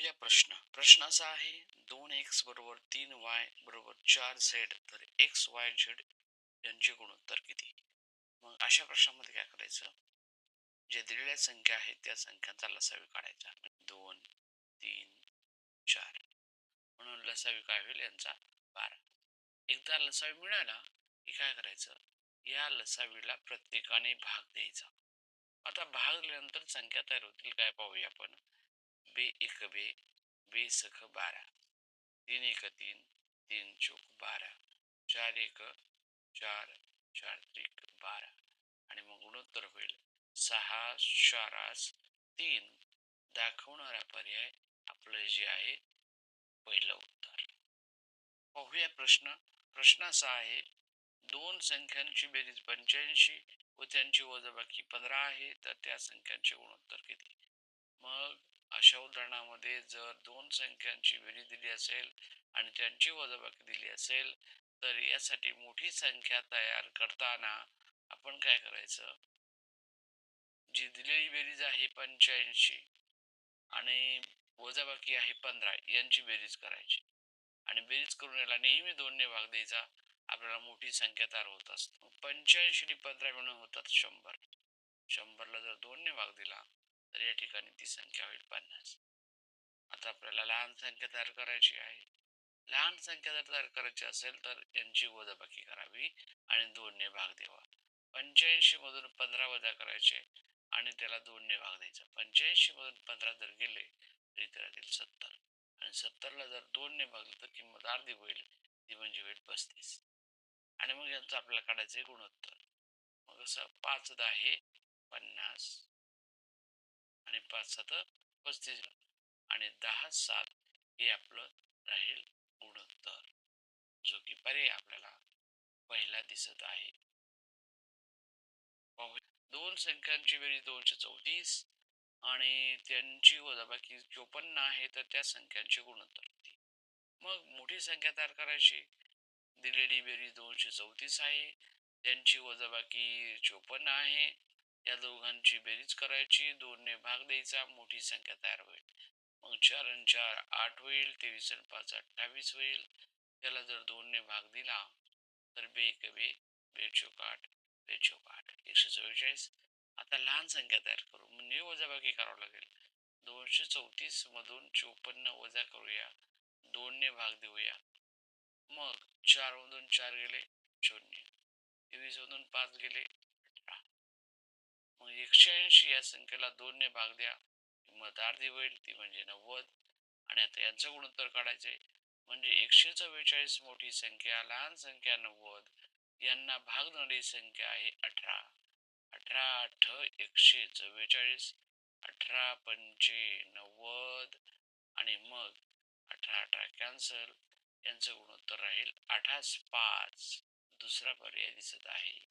बघूया प्रश्न. प्रश्न असा आहे दोन एक्स बरोबर तीन वाय बरोबर चार झेड तर एक्स वाय झेड यांचे गुणोत्तर किती? मग अशा प्रश्नामध्ये काय करायचं? जे दिलेल्या संख्या आहेत त्या संख्यांचा लसावी काढायचा. दोन तीन चार. म्हणून लसावी काय होईल? यांचा बारा. एकदा लसावी मिळाला की काय करायचं? या लसावीला प्रत्येकाने भाग द्यायचा. आता भाग दिल्यानंतर संख्या तयार होतील काय पाहूया आपण. बे एक बे बे सख बारा. तीन एक तीन तीन चौक बारा. चार एक चार चार त्रिक बारा. आणि मग गुणोत्तर होईल. सहा चारास तीन. दाखवणारा पर्याय आपलं जे आहे पहिलं उत्तर. पाहूया प्रश्न. प्रश्न असा आहे दोन संख्यांची बेरीज पंच्याऐंशी व त्यांची वजाबाकी पंधरा आहे तर त्या संख्यांचे गुणोत्तर किती? मग अशा उदाहरणामध्ये जर दोन संख्यांची बेरीज दिली असेल आणि त्यांची वजाबाकी दिली असेल तर यासाठी मोठी संख्या तयार करताना आपण काय करायचं? जी दिलेली बेरीज आहे पंच्याऐंशी आणि वजाबाकी आहे पंधरा यांची बेरीज करायची. आणि बेरीज करून याला नेहमी दोनने भाग द्यायचा. आपल्याला मोठी संख्या तयार होत असते. पंच्याऐंशी आणि पंधरा मिळून होतात शंभर. शंभरला जर दोनने भाग दिला तर या ठिकाणी ती संख्या होईल पन्नास. आता आपल्याला लहान संख्या तयार करायची आहे. लहान संख्या जर तयार करायची असेल तर यांची वजाबाकी करावी आणि दोनने भाग द्यावा. पंच्याऐंशी मधून पंधरा वजा करायचे आणि त्याला दोनने भाग द्यायचा. पंच्याऐंशी मधून पंधरा जर गेले तरी त्याला सत्तर. आणि सत्तरला जर दोनने भागलं तर किंमत अर्धी होईल. ती म्हणजे होईल पस्तीस. आणि मग यांचं आपल्याला काढायचं गुणोत्तर. मग असं पाच दहा पन्नास आणि पाच सात पस्तीस आणि दहा सात हे आपलं राहील गुणोत्तर. जो की पर्याय आपल्याला पहिला दिसत आहे. दोन संख्यांची बेरीज दोनशे चौतीस आणि त्यांची वजाबाकी चोपन्न आहे तर त्या संख्यांची गुणोत्तर होती. मग मोठी संख्या तयार करायची. दिलेली बेरीज दोनशे चौतीस आहे. त्यांची वजाबाकी चोपन्न आहे. या दोघांची बेरीज करायची. दोनने भाग द्यायचा. मोठी संख्या तयार होईल. मग चार आणि चार आठ होईल. तेवीस आणि पाच अठ्ठावीस होईल. त्याला जर दोनने भाग दिला तर बे एक बे बे आठ बे चौक आठ एकशे चव्वेचाळीस. आता लहान संख्या तयार करू. म्हणजे वजाबाकी करावं लागेल. दोनशे चौतीस मधून चोपन्न वजा करूया. दोनने भाग देऊया. मग चार मधून चार गेले शून्य. तेवीस मधून पाच गेले मग एकशे ऐंशी या संख्येला दोनने भाग द्या. किंमत अर्धी होईल ती म्हणजे नव्वद. आणि आता यांचं गुणोत्तर काढायचे म्हणजे एकशे चव्वेचाळीस मोठी संख्या लहान संख्या नव्वद. यांना भाग देणारी संख्या आहे अठरा. अठरा अठ एकशे चव्वेचाळीस अठरा पंचे नव्वद. आणि मग अठरा अठरा कॅन्सल. यांचं गुणोत्तर राहील अठास पाच. दुसरा पर्याय दिसत आहे.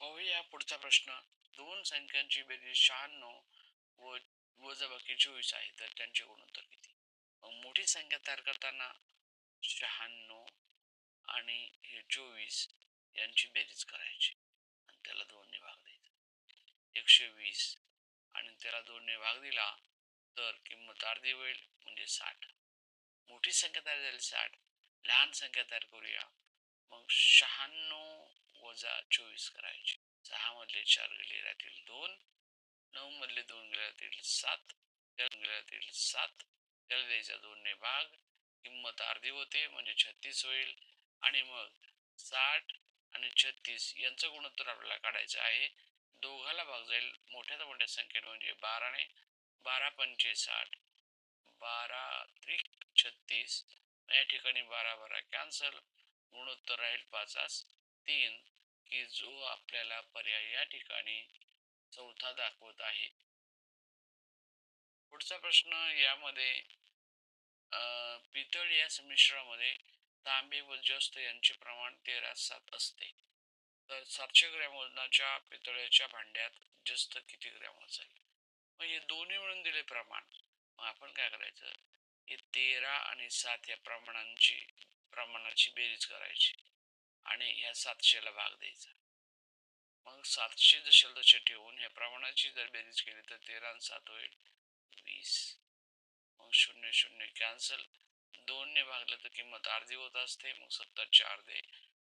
पाहूया पुढचा प्रश्न. दोन संख्यांची बेरीज शहाण्णव व वजाबाकी चोवीस आहे तर त्यांचे गुणोत्तर किती? मोठी संख्या तयार करताना शहाण्णव आणि हे चोवीस यांची बेरीज करायची. आणि त्याला दोनने भाग द्यायचा. एकशे वीस आणि त्याला दोनने भाग दिला तर किंमत अर्धी होईल म्हणजे साठ. मोठी संख्या तयार झाली साठ. लहान संख्या तयार करूया. मग शहाण्णव वजा चोवीस करायचे. सहा मधले चार गेले राहतील दोन नऊ मधले दोन गेले राहतील सात गेले राहतील सात त्याला द्यायचा दोनने भाग. किंमत अर्धी होते म्हणजे छत्तीस होईल. आणि मग साठ आणि छत्तीस यांचं गुणोत्तर आपल्याला काढायचं आहे. दोघाला भाग जाईल मोठ्यात मोठ्या संख्येने म्हणजे बाराने. बारा पंचे साठ. बारा त्रिक छत्तीस. या ठिकाणी बारा बारा कॅन्सल. गुणोत्तर राहील पाचास तीन की जो आपल्याला पर्याय या ठिकाणी चौथा दाखवत आहे. पुढचा प्रश्न यामध्ये पितळ या संमिश्रामध्ये तांबे व जस्त यांचे प्रमाण तेरा सात असते. तर सातशे ग्रॅम वजनाच्या पितळ्याच्या भांड्यात जस्त किती ग्रॅम असेल? मग हे दोन्ही मिळून दिले प्रमाण. मग आपण काय करायचं? हे तेरा आणि सात या प्रमाणांची प्रमाणाची बेरीज करायची. आणि या सातशेला भाग द्यायचा. मग सातशे जसे तसे ठेवून ह्या प्रमाणाची जर बेरीज केली तर तेरा सात होईल. वीस. मग शून्य शून्य कॅन्सल. दोनने भागलं तर किंमत अर्धी होत असते. मग सत्ता चार दे.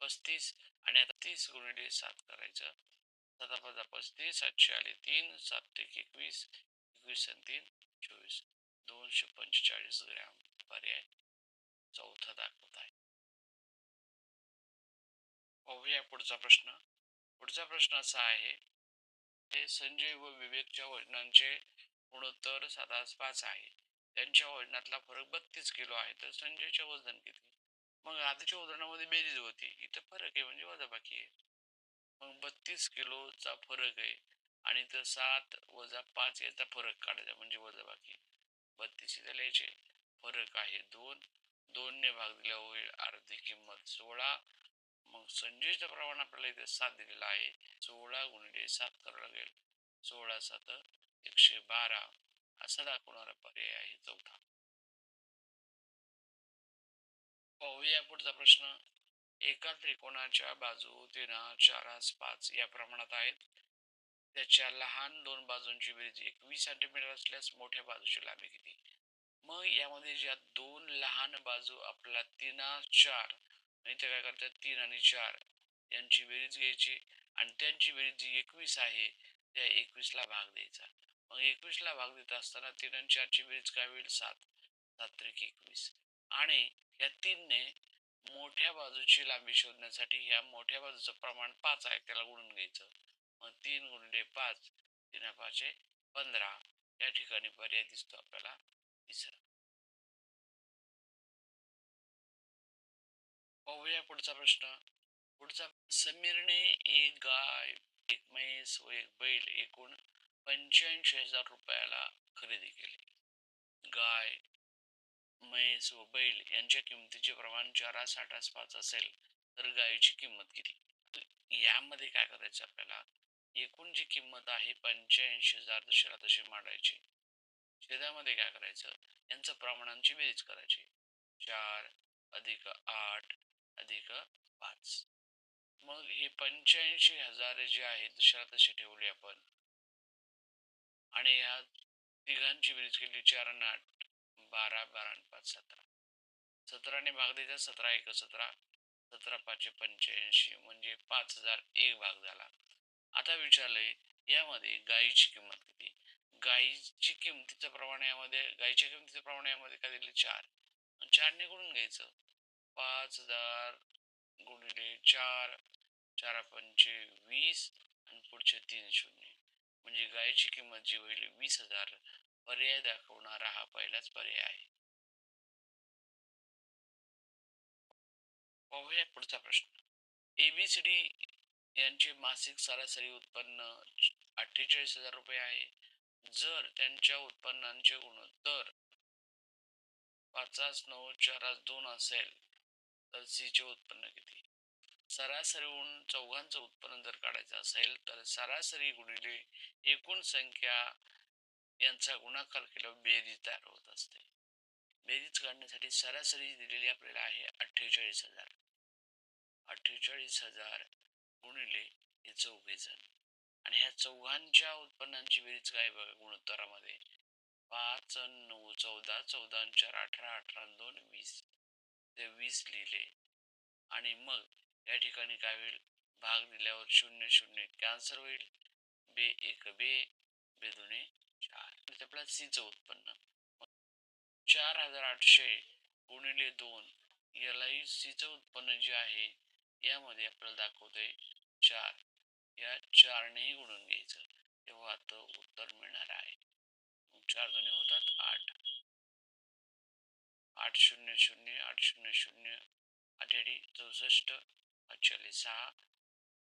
पस्तीस. आणि आता तीस गुणिले सात करायचं. साता पाच पस्तीस सातशे आले तीन. सात एक एकवीस. एकवीस आणि तीन चोवीस. दोनशे पंचेचाळीस ग्रॅम पर्याय चौथा दाखवत आहे. पाहूया पुढचा प्रश्न. पुढचा प्रश्न असा आहे ते संजय व विवेकच्या वजनांचे गुणोत्तर सात पाच आहे. त्यांच्या वजनातला फरक बत्तीस किलो आहे तर संजयचे वजन किती? मग आधीच्या उदाहरणामध्ये बेरीज होती इथं फरक आहे म्हणजे वजाबाकी आहे. मग बत्तीस किलोचा फरक आहे आणि तर सात वजा पाच याचा फरक काढायचा म्हणजे वजाबाकी. बत्तीस इथं लिहायचे फरक आहे दोन. दोनने भाग दिला होईल अर्धी किंमत सोळा. मग संजयचं प्रमाण आपल्याला इथे सात दिलेला आहे. सोळा गुणिले सात करावं लागेल. सोळा सात एकशे बारा. असा दाखवणारा पर्याय आहे चौथा. पाहूया पुढचा प्रश्न. एका त्रिकोणाच्या बाजू तीन चार पाच या प्रमाणात आहेत. त्याच्या लहान दोन बाजूंची बेरीज एकवीस सेंटीमीटर असल्यास मोठ्या बाजूची लांबी किती? मग यामध्ये ज्या दोन लहान बाजू आपला तीन चार इथे काय करतात? तीन आणि चार. यांची बेरीज घ्यायची आणि त्यांची बेरीज जी एकवीस आहे त्या एकवीसला भाग द्यायचा. मग एकवीसला भाग देत असताना तीन आणि चारची बेरीज काय होईल? सात. सात त्रिक एकवीस. आणि या तीनने मोठ्या बाजूची लांबी शोधण्यासाठी ह्या मोठ्या बाजूचं प्रमाण पाच आहे त्याला गुणून घ्यायचं. मग तीन गुणले पाच तीन पाचे पंधरा. या ठिकाणी पर्याय दिसतो आपल्याला तिसरा. पाहूया पुढचा प्रश्न. पुढचा समीरने एक गाय एक म्हैस व एक बैल एकूण पंच्याऐंशी हजार रुपयाला खरेदी केली. गाय म्हैस व बैल यांच्या किमतीचे प्रमाण चारा साठास पाच असेल तर गायीची किंमत किती? यामध्ये काय करायचं आपल्याला? एकूण जी किंमत आहे पंच्याऐंशी हजार दशेला तशी मांडायची. छेदामध्ये काय करायचं? यांचं प्रमाणांची बेरीज करायची. चार अधिक आठ अधिक पाच. मग हे पंच्याऐंशी हजार जे आहेत जशा तशी ठेवले आपण. आणि या तिघांची बेरीज केली चार आणि आठ बारा बारा आणि पाच सतरा. सतराने भाग द्यायचा सतरा एक सतरा. सतरा पाचशे पंच्याऐंशी म्हणजे पाच हजार एक भाग झाला. आता विचारलंय यामध्ये गायीची किंमत किती? गायीची किमतीचं प्रमाण यामध्ये गायीच्या किमतीचं प्रमाण यामध्ये काय दिलं? चार. चार निघून घ्यायचं. पाच हजार गुणिले चार चार पंचे वीस आणि पुढचे तीन शून्य. म्हणजे गायीची किंमत जी होईल वीस हजार पर्याय दाखवणारा हा पहिलाच पर्याय आहे. पाहूया पुढचा प्रश्न. एबीसीडी यांचे मासिक सरासरी उत्पन्न अठ्ठेचाळीस हजार रुपये आहे. जर त्यांच्या उत्पन्नांचे गुणोत्तर पाचास नऊ चार दोन असेल अलसीचे उत्पन्न किती सरासरीहून चौघांचं उत्पन्न जर काढायचं असेल तर सरासरी गुणिले एकूण संख्या यांचा गुणाकार केल्यावर बेरीज तयार होत असते. बेरीज काढण्यासाठी सरासरी दिलेली आपल्याला आहे अठ्ठेचाळीस हजार. अठ्ठेचाळीस हजार गुणिले हे चौघे जण आणि ह्या चौघांच्या उत्पन्नांची बेरीज काय बघा गुणोत्तरामध्ये. पाच नऊ चौदा चौदा चार अठरा अठरा दोन वीस. ते वीस लिहिले. आणि मग या ठिकाणी काय होईल? भाग दिल्यावर शून्य शून्य कॅन्सर होईल. बे एक बे बे दोन्ही चार. आपला सीचं उत्पन्न. चार हजार आठशे गुणिले दोन. यालाही सीचं उत्पन्न जे आहे यामध्ये आपल्याला दाखवते चार. या चारनेही गुणून घ्यायचं. तेव्हा आता उत्तर मिळणार आहे. चार दोन्ही होतात आठ. आठ शून्य शून्य आठ शून्य शून्य आठ चौसष्ट अठ्चाळीस सहा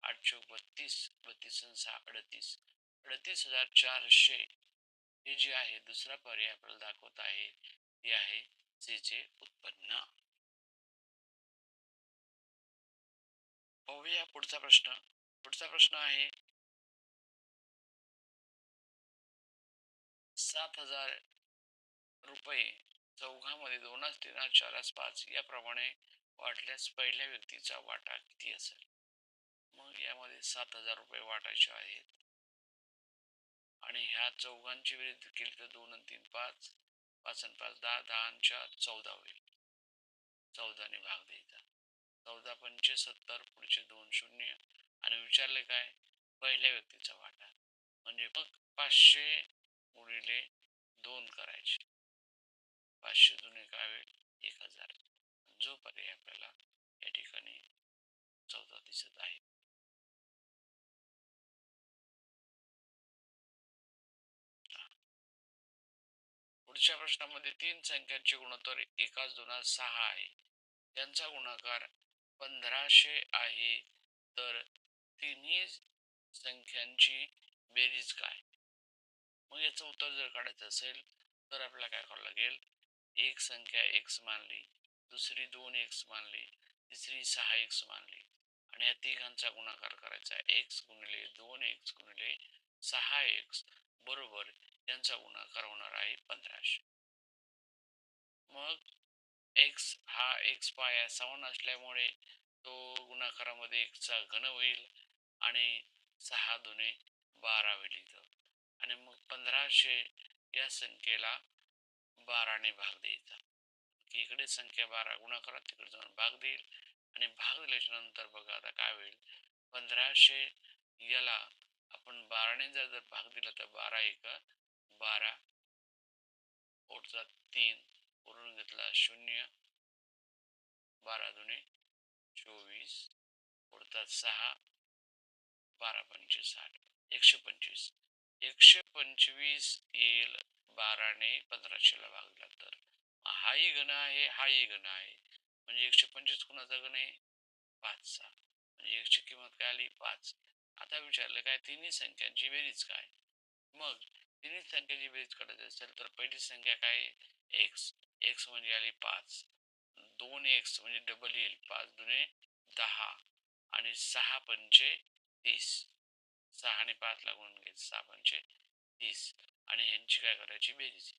आठ चौक बत्तीस बत्तीस सहा अडतीस. अडतीस हजार चारशे हे जे आहे दुसरा पर्याय आपल्याला दाखवत आहे ते आहे सीचे उत्पन्न. पाहूया पुढचा प्रश्न. पुढचा प्रश्न आहे सात हजार रुपये चौघामध्ये दोनास तीनास चारास पाच याप्रमाणे वाटल्यास पहिल्या व्यक्तीचा वाटा किती असेल? मग यामध्ये सात हजार रुपये वाटायचे आहेत. आणि ह्या चौघांची विरुद्ध केली तर दोन आणि तीन पाच पाच आणि पाच दहा दहा आणि चार चौदा होईल. चौदाने भाग द्यायचा. चौदा पंचे सत्तर पुढचे दोन शून्य. आणि विचारले काय? पहिल्या व्यक्तीचा वाटा. म्हणजे मग पाचशे गुणिले दोन करायचे. पाचशे दोन काय होईल एक हजार. जो पर्याय आपल्याला या ठिकाणी चौदा दिसत आहे. पुढच्या प्रश्नामध्ये तीन संख्यांचे गुणोत्तर एकाच दोनात सहा आहे. त्यांचा गुणाकार पंधराशे आहे. तर तिन्ही संख्यांची बेरीज काय? मग याचं उत्तर जर काढायचं असेल तर आपल्याला काय करावं लागेल? एक संख्या एक्स मानली दुसरी दोन एक्स मानली तिसरी सहा एक्स मानली. आणि या तिघांचा गुणाकार करायचा. एक्स गुणिले दोन एक्स गुणिले सहा एक्स बरोबर यांचा गुणाकार होणार आहे पंधराशे. मग एक्स हा एक्स पाय समान असल्यामुळे तो गुणाकारामध्ये एकचा घन होईल आणि सहा दोन्ही बारा होईल इथं आणि मग पंधराशे या संख्येला बाराने भाग द्यायचा. की इकडे संख्या बारा गुणाकारात तिकडे जाऊन भाग देईल. आणि भाग दिल्याच्या नंतर बघा आता काय होईल. पंधराशे याला आपण बाराने जर जर भाग दिला तर बारा एक बारा पोटचा तीन उरून घेतला शून्य बारा दुने चोवीस पुढचा सहा बारा पंचवीस साठ एकशे पंचवीस. एकशे पंचवीस येईल बाराने पंधराशेला भागला तर. हाही घन आहे हाही घन आहे. म्हणजे एकशे पंचवीस कुणाचा गण आहे? पाचचा. म्हणजे एकशे किंमत काय आली? पाच. आता विचारलं काय तिन्ही संख्यांची बेरीज काय? मग तिन्ही संख्याची बेरीज काढायची असेल तर पहिली संख्या काय एक्स एक्स म्हणजे आली पाच. दोन एक्स म्हणजे डबल येईल पाच दुने दहा. आणि सहा पंचे तीस. सहा आणि पाच लागून घ्यायचं सहा पंचे तीस. आणि ह्यांची काय करायची? बेरीज.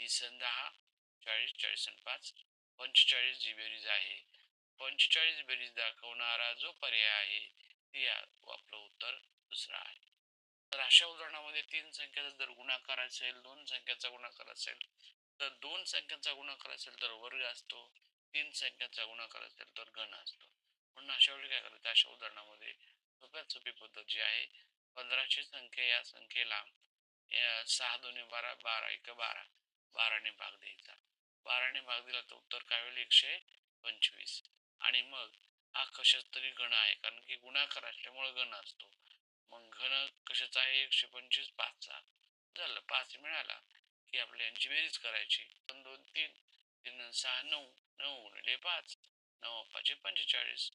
तीस आणि दहा चाळीस चाळीस आणि पाच. पंचेचाळीस जी बेरीज आहे. पंचेचाळीस बेरीज दाखवणारा जो पर्याय आहे ते आपलं उत्तर दुसरं आहे. तर अशा उदाहरणामध्ये तीन संख्याचा जर गुणाकार असेल दोन संख्याचा गुणाकार असेल तर दोन संख्यांचा गुणाकार असेल तर वर्ग असतो. तीन संख्यांचा गुणाकार असेल तर घन असतो. म्हणून अशा वेळी काय करायचं? अशा उदाहरणामध्ये सोप्यात सोपी पद्धत जी आहे पंधराची संख्या या संख्येला सहा दोन्ही बारा बारा एक बारा. बाराने भाग द्यायचा. बाराने भाग दिला तर उत्तर काय होईल? एकशे पंचवीस. आणि मग हा कशाच तरी घन आहे? कारण की गुणाकार असल्यामुळे घन असतो. मग घन कशाचा आहे? एकशे पंचवीस पाचचा. झालं. पाच मिळाला की आपल्या यांची बेरीज करायची. पण दोन तीन. तीन सहा नऊ. नऊ गुणिले पाच. नऊ पाचशे पंचेचाळीस.